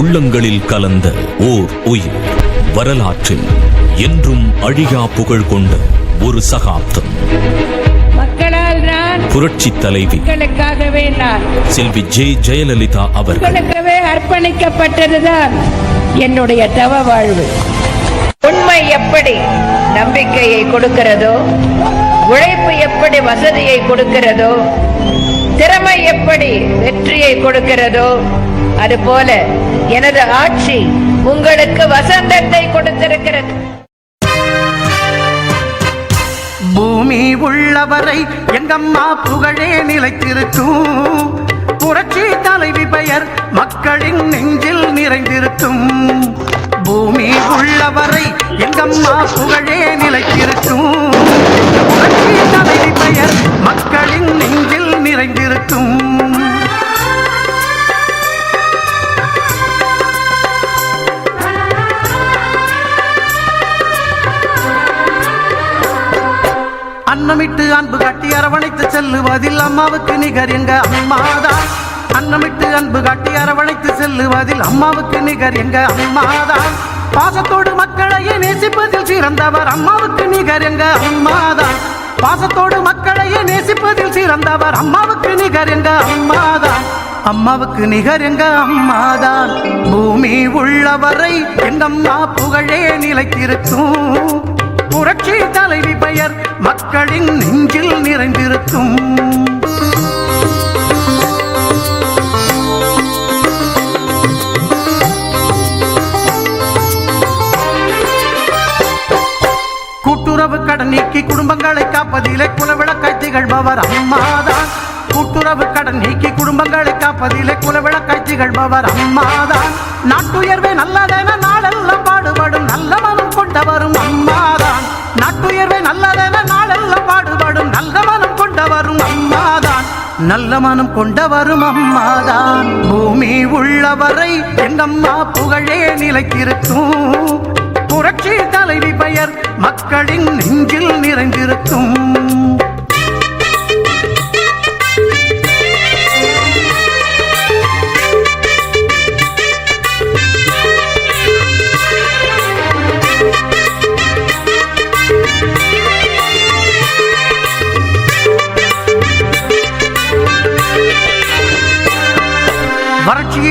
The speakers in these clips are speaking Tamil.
உள்ளங்களில் கலந்த ஓர் உயிர். வரலாற்றில் என்றும் அழியா புகழ் கொண்ட ஒரு சகாப்தம். மக்களால் நான் புரட்சி தலைவி மக்களுக்காகவே நான் செல்வி ஜே ஜெயலலிதா அவர்கள். அர்ப்பணிக்கப்பட்டதுதான் என்னுடைய தவ வாழ்வு. உண்மை எப்படி நம்பிக்கையை கொடுக்கிறதோ உழைப்பு எப்படி வசதியை கொடுக்கிறதோ திறமை எப்படி வெற்றியை கொடுக்கிறதோ அதுபோல எனது ஆட்சி உங்களுக்கு வசந்தத்தை கொடுத்திருக்கிறது. பூமி உள்ளவரை எங்கம்மா புகழே நிலைத்திருக்கும். செல்லுவதில் அம்மாவுக்கு நிகர் எங்க அம்மாதான் அன்னமிட்டு அன்பு காட்டி அரவணைத்து செல்லுவதில் அம்மாவுக்கு நிகர் எங்க அம்மாதான் பாசத்தோடு மக்களையே நேசிப்பதில் சிறந்தவர் அம்மாவுக்கு நிகர் எங்க அம்மாதான் பாசத்தோடு மக்களையே நேசிப்பதில் சிறந்தவர் அம்மாவுக்கு நிகர் எங்க அம்மாதான் அம்மாவுக்கு நிகர் எங்க அம்மாதான் பூமி உள்ளவரை எங்கம்மா புகழே நிலைத்திருக்கும். புரட்சி தலைவி பெயர் மக்களின் நெஞ்சில் நிறைந்திருக்கும். திகழ்பவர் அம்மாதான் கூட்டுறவு கடன் நீக்கி குடும்பங்களை காப்பதிலே குலவிளக்காய் திகழ்பவர் அம்மாதான். நாட்டுயர்வே நல்லதென நாளெல்லாம் பாடுபடும் நல்ல மனம் கொண்டவரும் அம்மாதான். நாட்டுயர்வே நல்லதென நாளெல்லாம் பாடுபடும் நல்ல மனம் கொண்டவரும் அம்மாதான். நல்ல மனம் கொண்டவரும் அம்மாதான். பூமி உள்ளவரை எங்கம்மா புகழே நிலைத்திருக்கும். புரட்சி தலைவி பெயர் மக்களின் நெஞ்சில் நிறைந்திருக்கும்.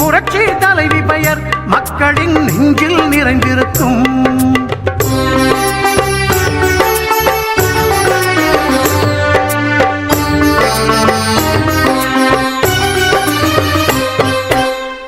புரட்சி தலைவி பெயர் மக்களின் நெஞ்சில் நிறைந்திருக்கும்.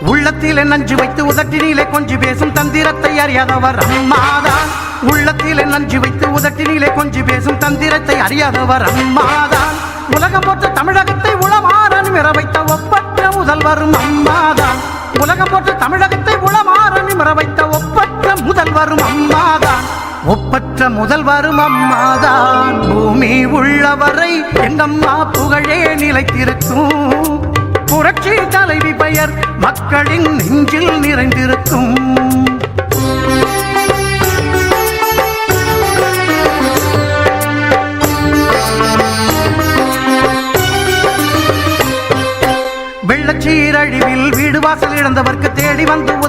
உள்ளத்திலே நஞ்சு வைத்து உதட்டினிலே கொஞ்சி பேசும் தந்திரத்தை அறியாதவர் அம்மாதான் உள்ளத்திலே நஞ்சு வைத்து உதட்டினிலே கொஞ்சி பேசும் தந்திரத்தை அறியாதவர் அம்மாதான் உலகம் போட்ட தமிழகத்தை உளமாறன் மிற வைத்த ஒப்பற்ற ஒப்பற்ற முதல்வர் அம்மாதான். உலகம் போற்ற தமிழகத்தை உளமாற நிமிர வைத்த ஒப்பற்ற முதல்வர் அம்மாதான். ஒப்பற்ற முதல்வரும் அம்மாதான். பூமி உள்ளவரை எங்கம்மா புகழே நிலைத்திருக்கும். புரட்சி தலைவி பெயர் மக்களின் நெஞ்சில் நிறைந்திருக்கும்.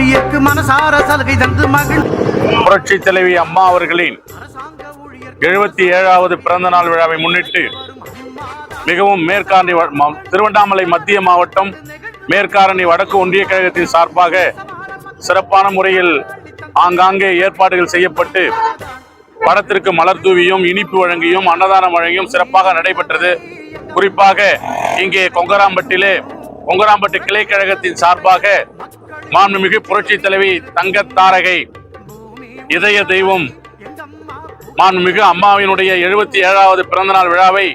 ஊழியர்க்கு மனசார சலுகை தந்து மகிழ். புரட்சி தலைவி அம்மா அவர்களின் எழுபத்தி ஏழாவது பிறந்த நாள் விழாவை முன்னிட்டு மிகவும் மேற்காரணி திருவண்ணாமலை மத்திய மாவட்டம் மேற்காரணி வடக்கு ஒன்றிய கழகத்தின் சார்பாக சிறப்பான முறையில் ஆங்காங்கே ஏற்பாடுகள் செய்யப்பட்டு படத்திற்கு மலர் தூவியும் இனிப்பு வழங்கியும் அன்னதானம் வழங்கியும் சிறப்பாக நடைபெற்றது. குறிப்பாக இங்கே கொங்கராம்பட்டிலே கொங்கராம்பட்டு கிளை கழகத்தின் சார்பாக மாண்புமிகு புரட்சி தலைவி தங்க தாரகை இதய தெய்வம் மாண்புமிகு அம்மாவினுடைய எழுபத்தி ஏழாவது பிறந்தநாள் விழாவை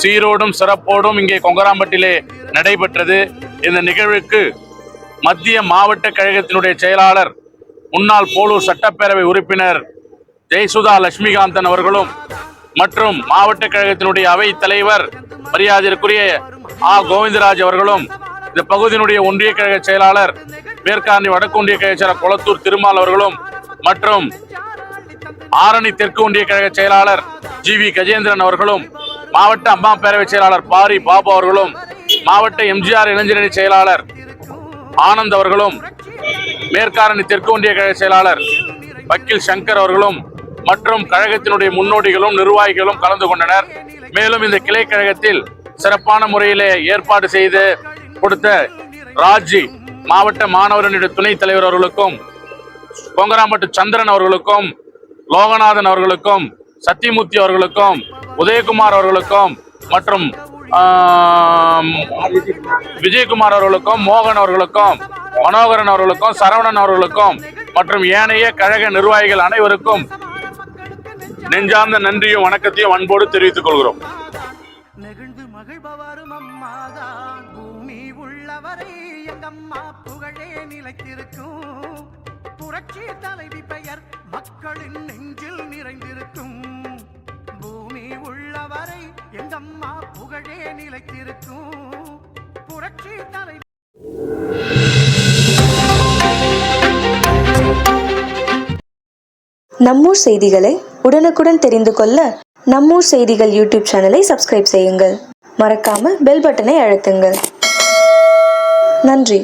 சீரோடும் சிறப்போடும் இங்கே கொங்கராம்பட்டிலே நடைபெற்றது. இந்த நிகழ்வுக்கு மத்திய மாவட்ட கழகத்தினுடைய செயலாளர் முன்னாள் போலூர் சட்டப்பேரவை உறுப்பினர் ஜெயசுதா லட்சுமிகாந்தன் அவர்களும் மற்றும் மாவட்ட கழகத்தினுடைய அவை தலைவர் மரியாதைக்குரிய ஆ. கோவிந்தராஜ் அவர்களும் இந்த பகுதியினுடைய ஒன்றிய கழக செயலாளர் மேற்காரணி வடக்கு கழக செயலாளர் கொளத்தூர் திருமால் அவர்களும் மற்றும் ஆரணி தெற்கு ஒன்றிய கழக செயலாளர் ஜி வி கஜேந்திரன் அவர்களும் மாவட்ட அம்மா பேரவை செயலாளர் பாரி பாபு அவர்களும் மாவட்ட எம்ஜிஆர் இளைஞரணி செயலாளர் ஆனந்த் அவர்களும் மேற்காரணி தெற்கு ஒன்றிய கழக செயலாளர் வக்கீல் சங்கர் அவர்களும் மற்றும் கழகத்தினுடைய முன்னோடிகளும் நிர்வாகிகளும் கலந்து கொண்டனர். மேலும் இந்த கிளை கழகத்தில் சிறப்பான முறையிலே ஏற்பாடு செய்து கொடுத்த ராஜி மாவட்ட மாணவரனுடைய துணைத் தலைவர் அவர்களுக்கும் கொங்கராம்பட்டு சந்திரன் அவர்களுக்கும் லோகநாதன் அவர்களுக்கும் சத்தியமூர்த்தி அவர்களுக்கும் உதயகுமார் அவர்களுக்கும் மற்றும் விஜயகுமார் அவர்களுக்கும் மோகன் அவர்களுக்கும் மனோகரன் அவர்களுக்கும் சரவணன் அவர்களுக்கும் மற்றும் ஏனைய கழக நிர்வாகிகள் அனைவருக்கும் நெஞ்சார்ந்த நன்றியும் வணக்கத்தையும் அன்போடு தெரிவித்துக் கொள்கிறோம். எங்கம்மா நிலைத்திருக்கும். புரட்சி தலைவி பெயர் மக்களின் நெஞ்சில் நிறைந்திருக்கும். பூமி உள்ளவரை எங்கம்மா புகழே நிலைத்திருக்கும். புரட்சி தலைவி நம்மூர் செய்திகளை உடனுக்குடன் தெரிந்து கொள்ள நம்மூர் செய்திகள் யூடியூப் சேனலை சப்ஸ்கிரைப் செய்யுங்கள். மறக்காம பெல் பட்டனை அழுத்துங்கள். நன்றி.